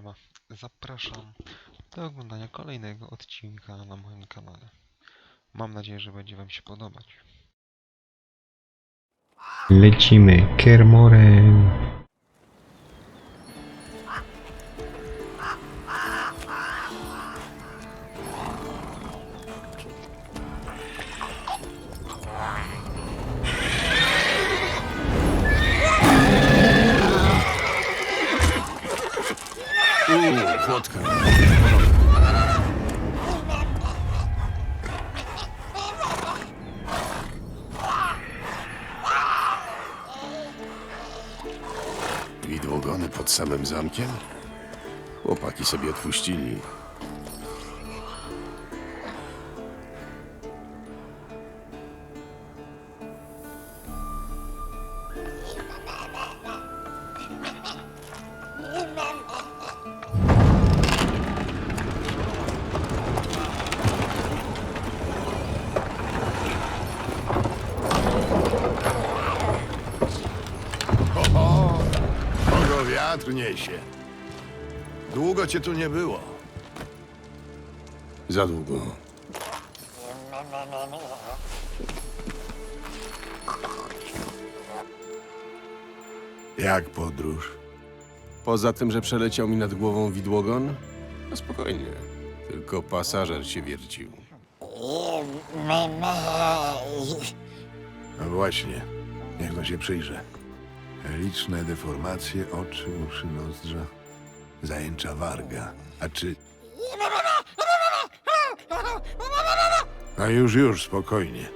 Siema. Zapraszam do oglądania kolejnego odcinka na moim kanale. Mam nadzieję, że będzie Wam się podobać. Lecimy Kermorem. Zamkiem? Chłopaki sobie odpuścili. Kogo wiatr niesie. Długo cię tu nie było. Za długo. Jak podróż? Poza tym, że przeleciał mi nad głową widłogon? No spokojnie. Tylko pasażer się wiercił. No właśnie, niech no się przyjrzę. Liczne deformacje, oczy, uszy, nozdrza. Zajęcza warga. A czy... No już, już, spokojnie.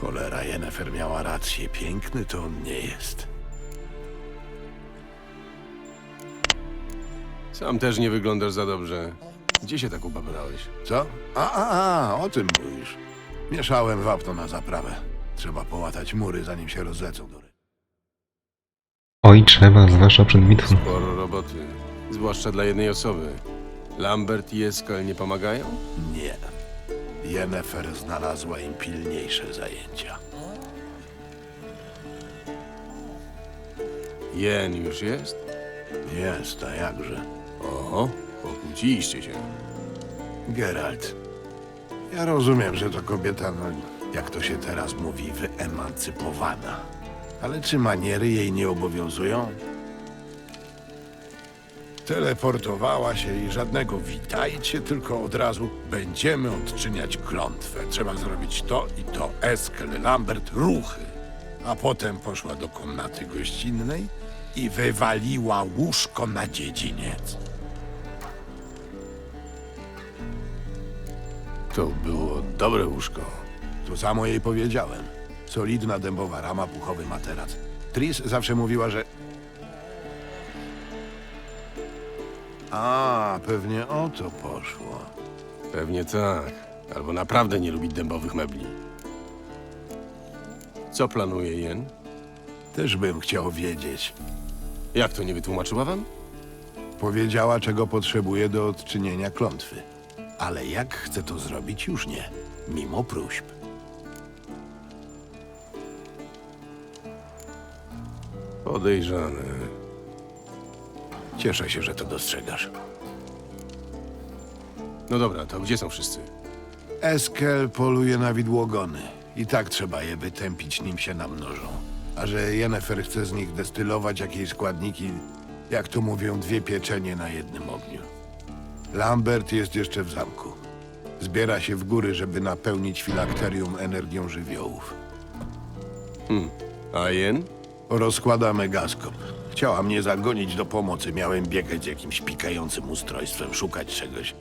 Cholera, Jennefer miała rację. Piękny to on nie jest. Sam też nie wyglądasz za dobrze. Gdzie się tak ubabrałeś? Co? A, a, a, o tym mówisz. Mieszałem wapno na zaprawę. Trzeba połatać mury, zanim się rozlecą do Oj, trzeba, zwłaszcza przed bitwą. Sporo roboty. Zwłaszcza dla jednej osoby. Lambert i Eskal nie pomagają? Nie. Jennefer znalazła im pilniejsze zajęcia. Jen już jest? Jest, a jakże. Oho, pokłóciliście się. Geralt, ja rozumiem, że to kobieta, no, jak to się teraz mówi, wyemancypowana. Ale czy maniery jej nie obowiązują? Teleportowała się i żadnego witajcie, tylko od razu będziemy odczyniać klątwę. Trzeba zrobić to i to. Eskel, Lambert, ruchy. A potem poszła do komnaty gościnnej i wywaliła łóżko na dziedziniec. To było dobre łóżko. To samo jej powiedziałem. Solidna dębowa rama, puchowy materac. Tris zawsze mówiła, że... A, pewnie o to poszło. Pewnie tak. Albo naprawdę nie lubi dębowych mebli. Co planuje Jen? Też bym chciał wiedzieć. Jak to nie wytłumaczyła wam? Powiedziała, czego potrzebuje do odczynienia klątwy. Ale jak chce to zrobić, już nie. Mimo próśb. Podejrzane. Cieszę się, że to dostrzegasz. No dobra, to gdzie są wszyscy? Eskel poluje na widłogony. I tak trzeba je wytępić, nim się namnożą. A że Jennefer chce z nich destylować jakieś składniki, jak to mówią, dwie pieczenie na jednym ogniu. Lambert jest jeszcze w zamku. Zbiera się w góry, żeby napełnić filakterium energią żywiołów. A Jen? Rozkłada megaskop. Chciała mnie zagonić do pomocy. Miałem biegać z jakimś pikającym ustrojstwem, szukać czegoś.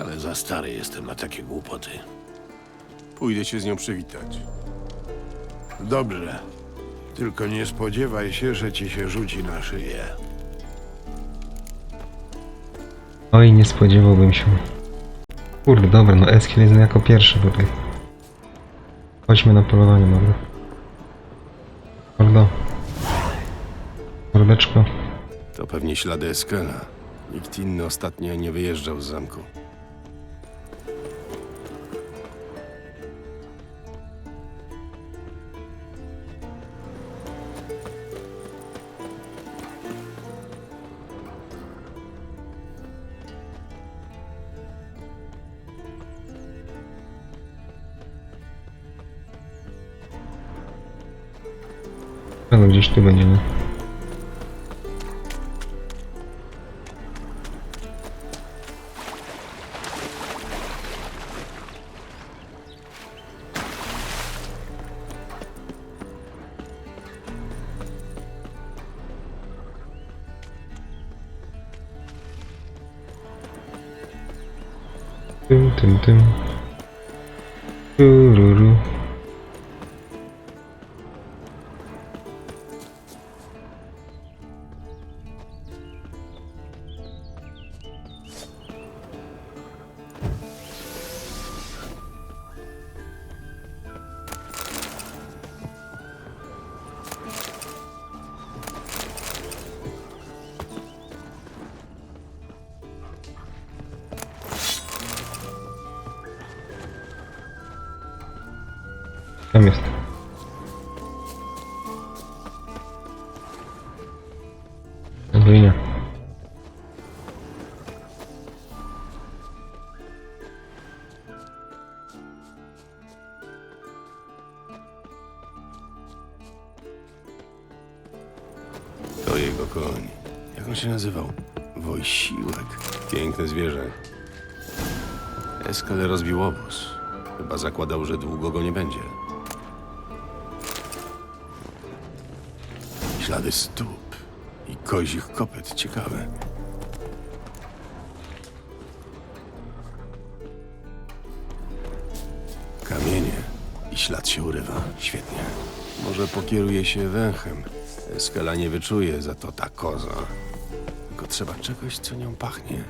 Ale za stary jestem na takie głupoty. Pójdę się z nią przywitać. Dobrze. Tylko nie spodziewaj się, że ci się rzuci na szyję. Oj, nie spodziewałbym się. Kurde, dobra, no Eskiel jest jako pierwszy tutaj. Chodźmy na polowanie, mordo. Mordo. Torebeczka. To pewnie ślady Eskela. Nikt inny ostatnio nie wyjeżdżał z zamku. Ale gdzieś tu będziemy. Nie? Tym, tym, tym. Tururu. Tam jego koń. Jak on się nazywał? Wojsiłek. Piękne zwierzę. Eskal rozbił obóz. Chyba zakładał, że długo go nie będzie. Ślady stóp i kozich kopyt. Ciekawe. Kamienie i ślad się urywa. Świetnie. Może pokieruje się węchem. Skala nie wyczuje, za to ta koza. Tylko trzeba czegoś, co nią pachnie.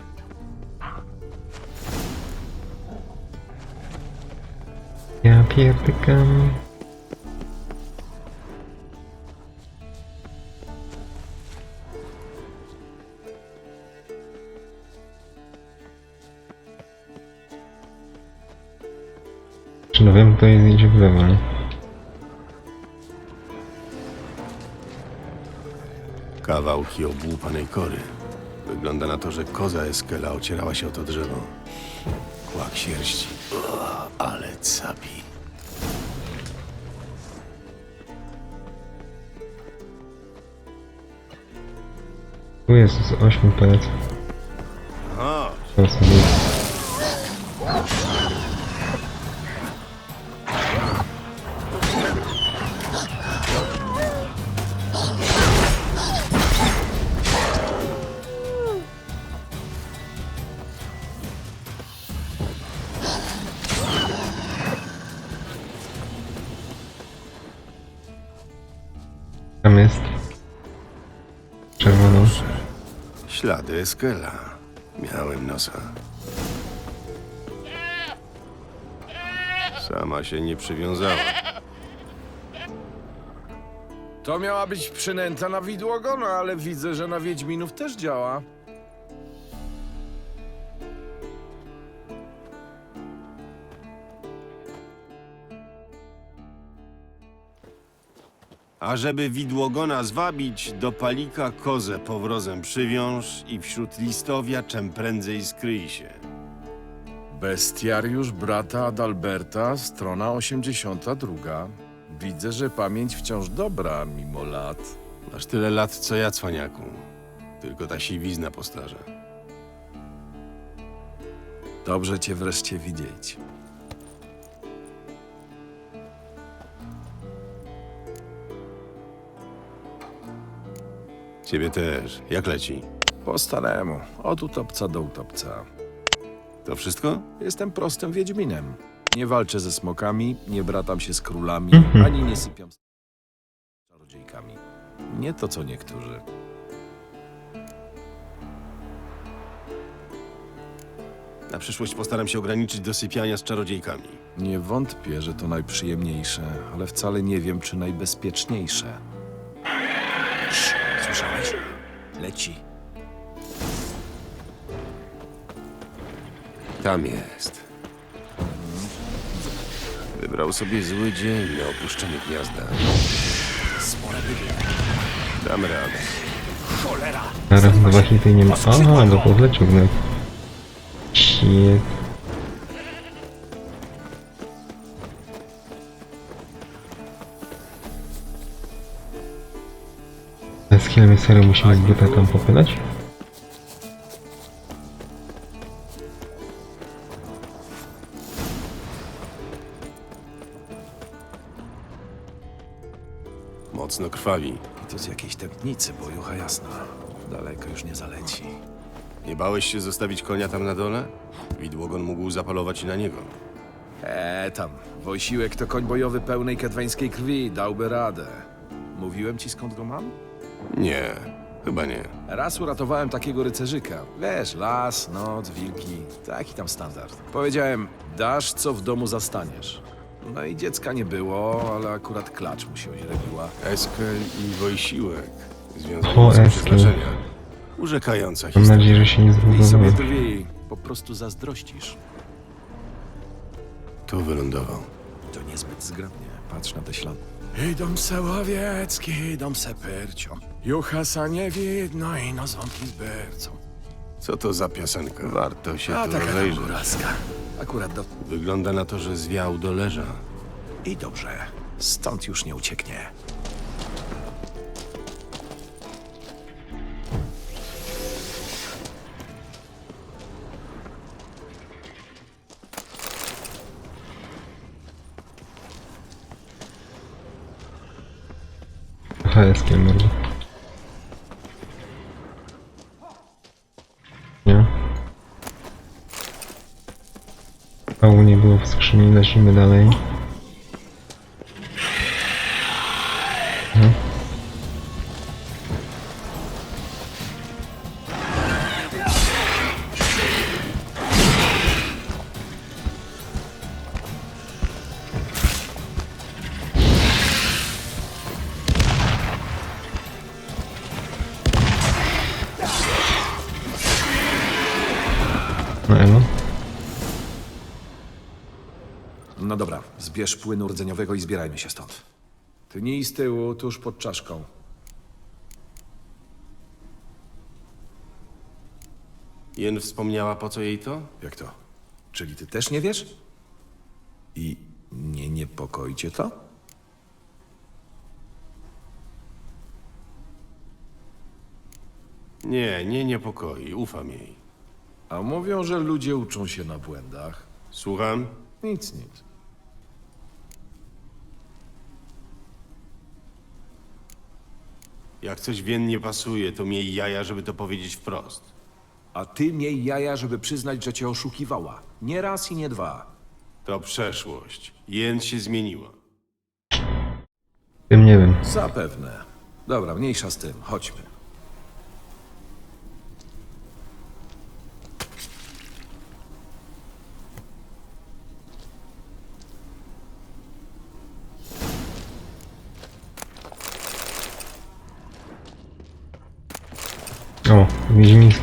Ja pierdykam. Czy no wiem, to idzie w lewo, nie? Kawałki obłupanej kory. Wygląda na to, że koza Eskela ocierała się o to drzewo. Kłak sierści. O, ale capi. Tu jest z ośmiu palec. O, To sobie. Tam jest. Czerwoną. ślady Eskela. Miałem nosa. Sama się nie przywiązała. To miała być przynęta na widłogona, ale widzę, że na Wiedźminów też działa. A żeby widłogona zwabić, do palika kozę powrozem przywiąż i wśród listowia czem prędzej skryj się. Bestiariusz brata Adalberta, strona 82. Widzę, że pamięć wciąż dobra, mimo lat. Masz tyle lat, co ja, cwaniaku. Tylko ta siwizna postarza. Dobrze cię wreszcie widzieć. Ciebie też. Jak leci? Po staremu, od utopca do utopca. To wszystko? Jestem prostym Wiedźminem. Nie walczę ze smokami, nie bratam się z królami, Mhm. ani nie sypiam z czarodziejkami. Nie to, co niektórzy. Na przyszłość postaram się ograniczyć do sypiania z czarodziejkami. Nie wątpię, że to najprzyjemniejsze, ale wcale nie wiem, czy najbezpieczniejsze. Leci. Tam jest. Wybrał sobie zły dzień na opuszczenie gniazda. Dam radę. Zaraz dwa hity nie ma. Aha, do podlecił gnoj. Shit. Eskiel, my serio musimy buta tam popylać? Mocno krwawi. I to z jakiejś tętnicy, bo jucha jasna. Daleko już nie zaleci. Nie bałeś się zostawić konia tam na dole? Widłogon mógł zapalować i na niego. Eee, tam. Wojsiłek to koń bojowy pełnej kedweńskiej krwi, dałby radę. Mówiłem ci skąd go mam? Nie, chyba nie. Raz uratowałem takiego rycerzyka. Wiesz, las, noc, wilki, taki tam standard. Powiedziałem, dasz co w domu zastaniesz. No i dziecka nie było, ale akurat klacz mu się oźrebiła. Eskel i Wojsiłek. Związani O, z Eskel. przeznaczenia. Urzekająca Mam historia. nadzieję, że się nie I sobie zbudowałem. drwi, po prostu zazdrościsz. Tu wylądował. To niezbyt zgrabnie, patrz na te ślady. Idą se łowiecki, idą se pyrcią. Juchasa nie widno i no dzwonki z bercą. Co to za piosenka? Warto się A tu taka tam rozejrzeć. Akurat do... Wygląda na to, że zwiał do leża. I dobrze, stąd już nie ucieknie. Eskiel mordo. Nie. Pału nie było w skrzyni, lecimy dalej. Płynu rdzeniowego i zbierajmy się stąd. Ty nie z tyłu, tuż pod czaszką. Jen wspomniała, po co jej to? Jak to? Czyli ty też nie wiesz? I nie niepokoi cię to? Nie, nie niepokoi. Ufam jej. A mówią, że ludzie uczą się na błędach. Słucham? Nic, nic. Jak coś Wien nie pasuje, to miej jaja, żeby to powiedzieć wprost. A ty miej jaja, żeby przyznać, że cię oszukiwała. Nie raz i nie dwa. To przeszłość. Jen się zmieniła. Tym nie wiem. Zapewne. Dobra, mniejsza z tym. Chodźmy.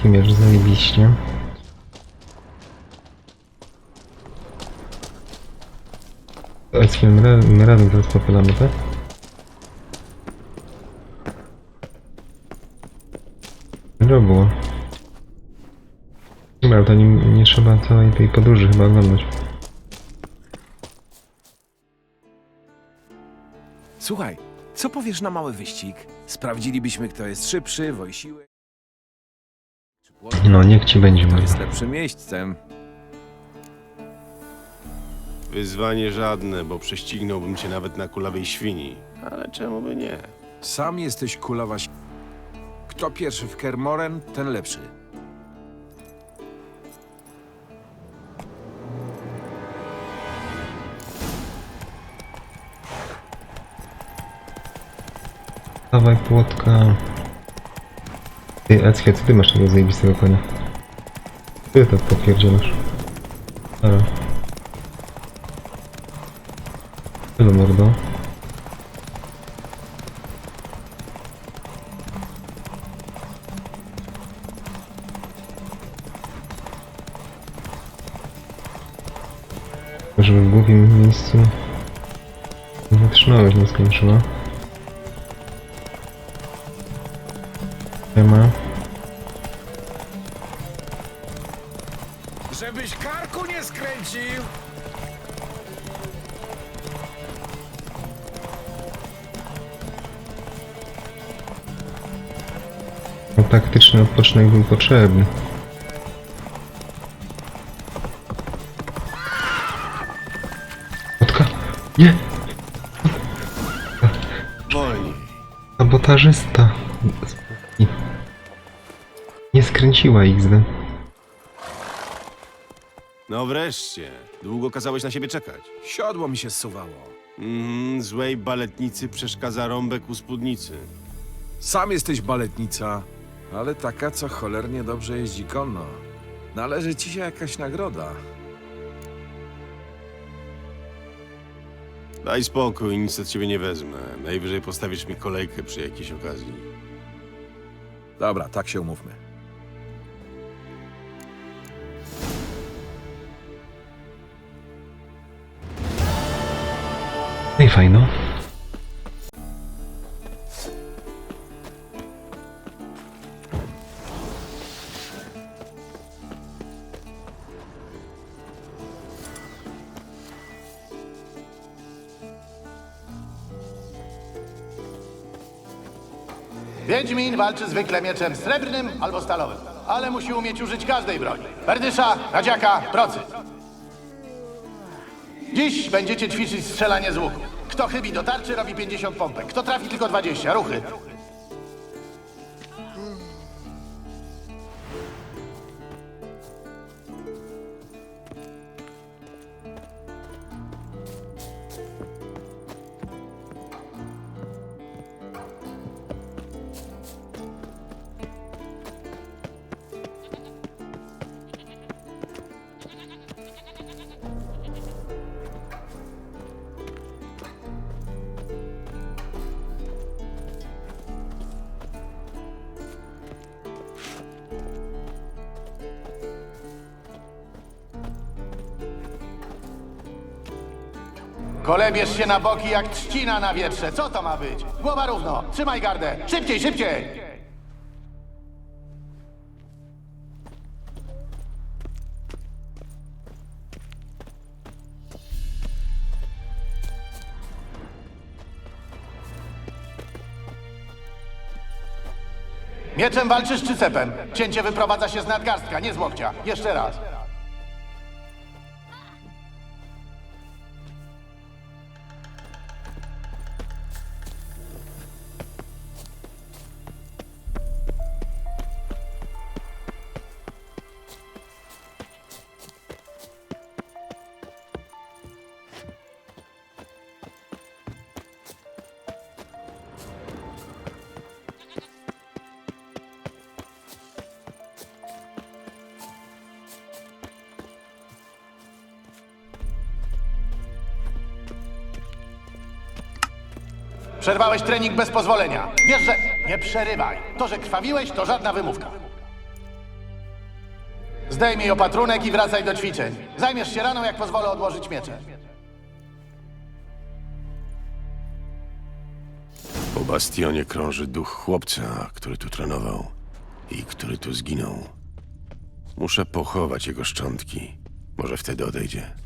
Wiedźmiński miecz, zajebiście. My, ra- my razem teraz popylamy, tak? Dobrze było. Dobra, to nie, nie trzeba całej tej podróży chyba oglądać. Słuchaj, co powiesz na mały wyścig? Sprawdzilibyśmy, kto jest szybszy, Wojsiłek. No, niech ci będzie, To jest lepszym miejscem. Wyzwanie żadne, bo prześcignąłbym cię nawet na kulawej świni. Ale czemu by nie? Sam jesteś kulawa si- Kto pierwszy w Kermoren, ten lepszy. Dawaj płotka. Ty, Eckie, co ty masz tego zajebistego konia? Ty to popierdzielasz. Dobra. Tyle mordo. Żeby w głupim miejscu nie skończyła. Nie ma. Żebyś karku nie skręcił! faktyczny odpoczynek był potrzebny. Spotka? Nie! Wolniej. Sabotażysta. Spokój. Nie skręciła XD. No wreszcie. Długo kazałeś na siebie czekać. Siodło mi się zsuwało. Mhm, złej baletnicy przeszkadza rąbek u spódnicy. Sam jesteś baletnica, ale taka, co cholernie dobrze jeździ konno. Należy ci się jakaś nagroda. Daj spokój, nic od ciebie nie wezmę. Najwyżej postawisz mi kolejkę przy jakiejś okazji. Dobra, tak się umówmy. I fajno. Wiedźmin walczy zwykle mieczem srebrnym albo stalowym, ale musi umieć użyć każdej broni. Berdysza, radziaka, procy. Dziś będziecie ćwiczyć strzelanie z łuku. Kto chybi do tarczy, robi 50 pompek. Kto trafi tylko 20. Ruchy. Kolebiesz się na boki jak trzcina na wietrze. Co to ma być? Głowa równo. Trzymaj gardę. Szybciej, szybciej. Mieczem walczysz czy cepem? Cięcie wyprowadza się z nadgarstka, nie z łokcia. Jeszcze raz. Przerwałeś trening bez pozwolenia. Wiesz, że... Nie przerywaj. To, że krwawiłeś, to żadna wymówka. Zdejmij opatrunek i wracaj do ćwiczeń. Zajmiesz się raną, jak pozwolę odłożyć miecze. Po bastionie krąży duch chłopca, który tu trenował i który tu zginął. Muszę pochować jego szczątki. Może wtedy odejdzie.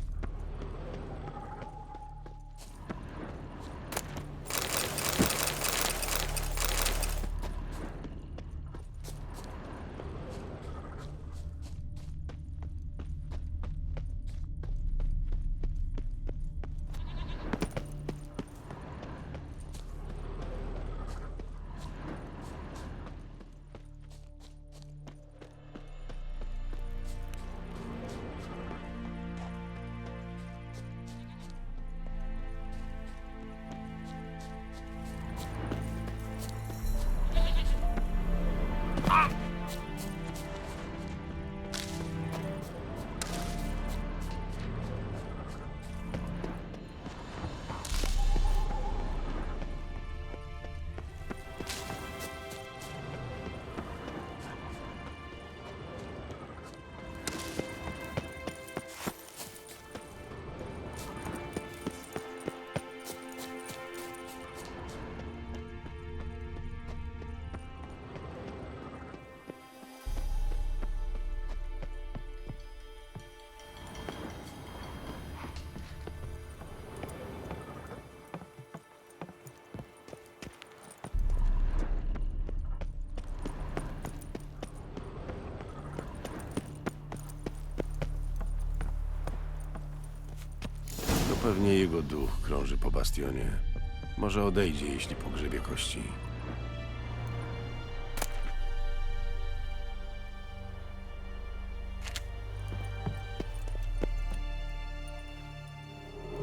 Pewnie jego duch krąży po bastionie. Może odejdzie, jeśli pogrzebie kości.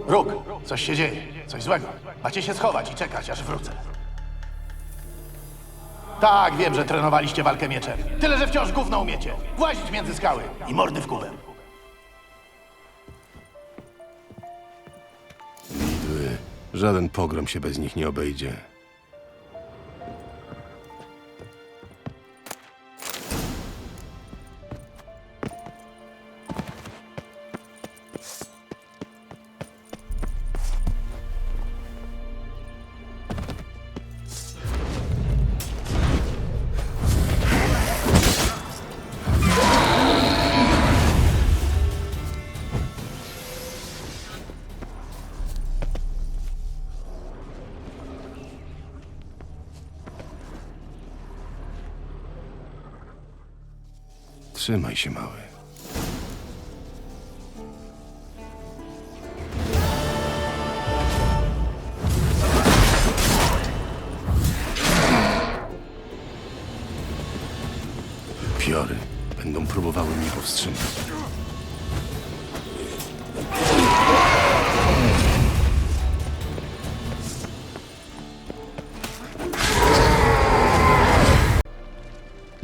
Róg, coś się dzieje. Coś złego. Macie się schować i czekać, aż wrócę. Tak, wiem, że trenowaliście walkę mieczem. Tyle, że wciąż gówno umiecie. Włazić między skały i mordy w kubę. Żaden pogrom się bez nich nie obejdzie. Się, mały. Piory będą próbowały mnie powstrzymać.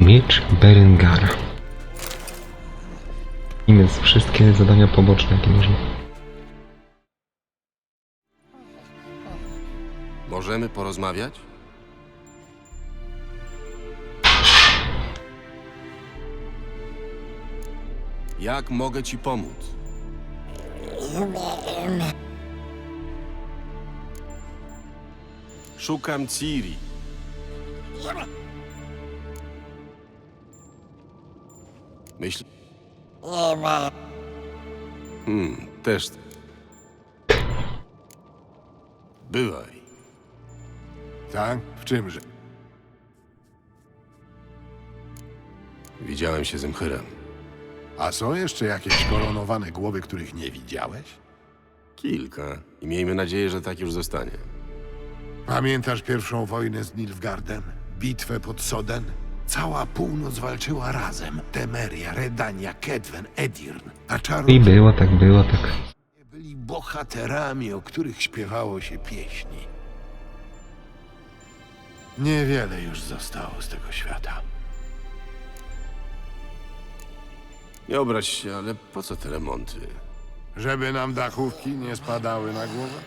Miecz Berengara. I więc wszystkie zadania poboczne, jakie można. Możemy porozmawiać? Jak mogę ci pomóc? Szukam Ciri. Myśl... Hmm, też... Bywaj. Tak? W czymże? Widziałem się z Mchyrem. A są jeszcze jakieś koronowane głowy, których nie widziałeś? Kilka. I miejmy nadzieję, że tak już zostanie. Pamiętasz pierwszą wojnę z Nilfgaardem? Bitwę pod Soden? Cała północ walczyła razem. Temeria, Redania, Kedwen, Edirn. A I czarodzieje było tak, było tak. byli bohaterami, o których śpiewało się pieśni. Niewiele już zostało z tego świata. Nie obrać się, ale po co te remonty? Żeby nam dachówki nie spadały na głowę?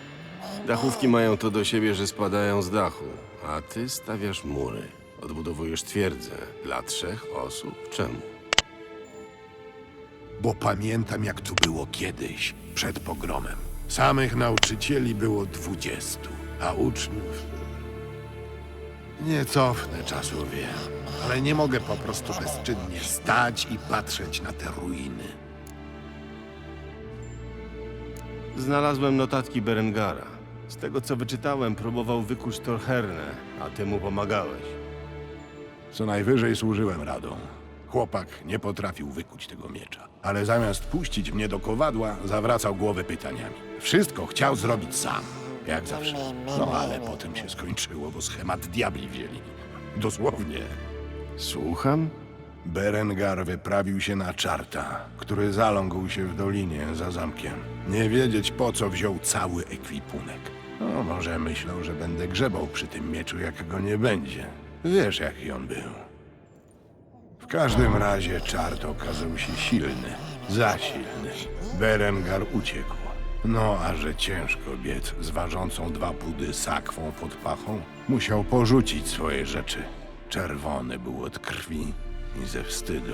Dachówki mają to do siebie, że spadają z dachu, a ty stawiasz mury. Odbudowujesz twierdzę dla trzech osób. Czemu? Bo pamiętam, jak tu było kiedyś, przed pogromem. Samych nauczycieli było dwudziestu, a uczniów... Nie cofnę czasu, wiem, ale nie mogę po prostu bezczynnie stać i patrzeć na te ruiny. Znalazłem notatki Berengara. Z tego co wyczytałem, próbował wykuć Torhernę, a ty mu pomagałeś. Co najwyżej służyłem radą. Chłopak nie potrafił wykuć tego miecza, ale zamiast puścić mnie do kowadła, zawracał głowę pytaniami. Wszystko chciał zrobić sam, jak zawsze. No ale potem się skończyło, bo schemat diabli wzięli. Dosłownie. Słucham? Berengar wyprawił się na czarta, który zaląkł się w dolinie za zamkiem. Nie wiedzieć po co wziął cały ekwipunek. No, może myślał, że będę grzebał przy tym mieczu, jak go nie będzie. Wiesz, jaki on był. W każdym razie czart okazał się silny, za silny. Berengar uciekł. No, a że ciężko biec z ważącą dwa pudy sakwą pod pachą, musiał porzucić swoje rzeczy. Czerwony był od krwi i ze wstydu.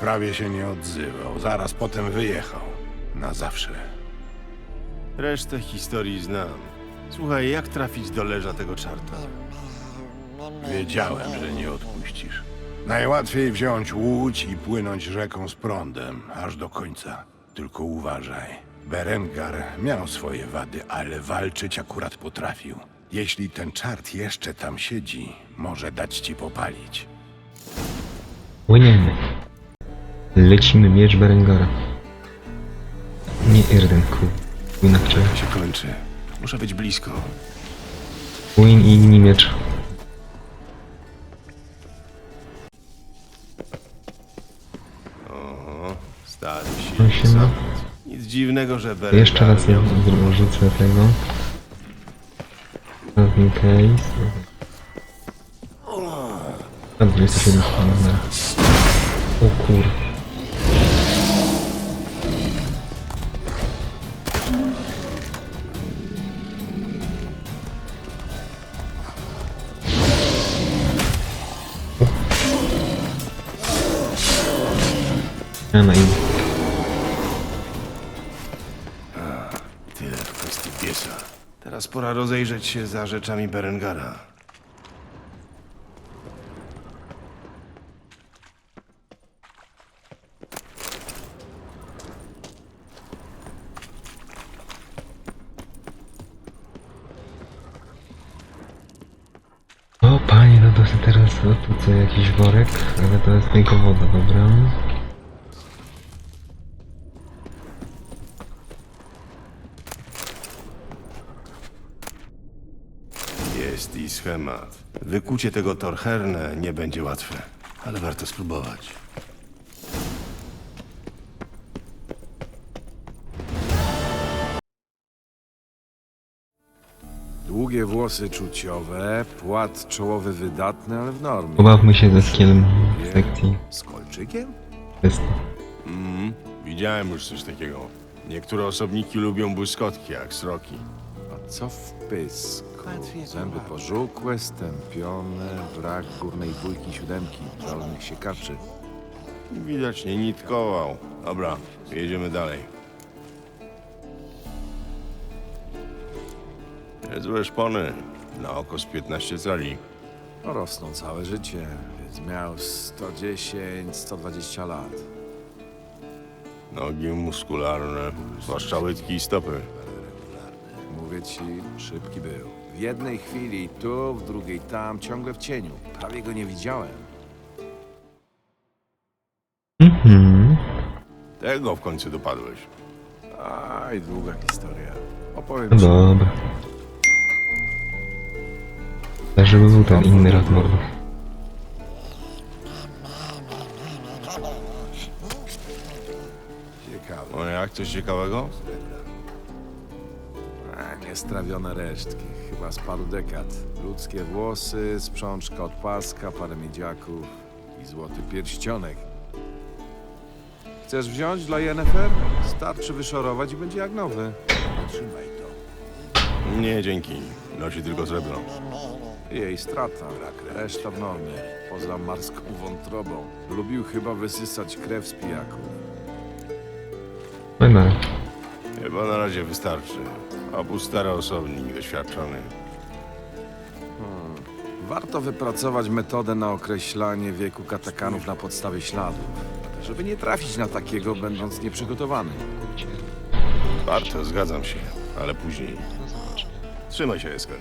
Prawie się nie odzywał, zaraz potem wyjechał. Na zawsze. Resztę historii znam. Słuchaj, jak trafić do leża tego czarta? Wiedziałem, że nie odpuścisz. Najłatwiej wziąć łódź i płynąć rzeką z prądem, aż do końca. Tylko uważaj. Berengar miał swoje wady, ale walczyć akurat potrafił. Jeśli ten czart jeszcze tam siedzi, może dać ci popalić. Płyniemy. Lecimy miecz Berengara. Nie Irdenku. Wina chciał. Się kończy. Muszę być blisko. Win i inni miecz. Ma. Nic dziwnego, że Berengar Jeszcze raz nie miał- rzucę tego. Crafting case. A 27 dobra. O kur... Ja na im. Pora rozejrzeć się za rzeczami Berengara. O panie, no to teraz o, tu co jakiś worek, ale to jest tylko woda, dobra. Jest i schemat. Wykucie tego Torherne nie będzie łatwe, ale warto spróbować. Długie włosy czuciowe, płat czołowy wydatny, ale w normie. Pobawmy się ze skillem w sekcji Z kolczykiem? testy. Mhm, widziałem już coś takiego. Niektóre osobniki lubią błyskotki, jak sroki. A co w pysk? Zęby pożółkłe, stępione, brak górnej dwójki siódemki, dolnych siekaczy. Widać nie nitkował. Dobra, jedziemy dalej. Niezłe szpony. Na oko z 15 cali. No, rosną całe życie, więc miał 110-120 lat. Nogi muskularne, zwłaszcza łydki i stopy. Mówię ci, szybki był. W jednej chwili tu, w drugiej tam, ciągle w cieniu. Prawie go nie widziałem. Mhm. Tego w końcu dopadłeś. Aj, długa historia. Opowiem No ci. dobra. Żeby był ten inny rad mordo. Ciekawe. O jak, coś ciekawego? Niestrawione resztki, chyba z paru dekad. Ludzkie włosy, sprzączka od paska, parę miedziaków i złoty pierścionek. Chcesz wziąć dla Yennefer? Starczy wyszorować i będzie jak nowy. Trzymaj to. Nie, dzięki. Nosi tylko srebro. Jej strata, reszta w normie, poza marską wątrobą. Lubił chyba wysysać krew z pijaków. No i dalej. Chyba na razie wystarczy. Obu stary osobnik, doświadczony. Warto wypracować metodę na określanie wieku katakanów na podstawie śladów, żeby nie trafić na takiego, będąc nieprzygotowany. Warto, zgadzam się, ale później. Trzymaj się, Esker.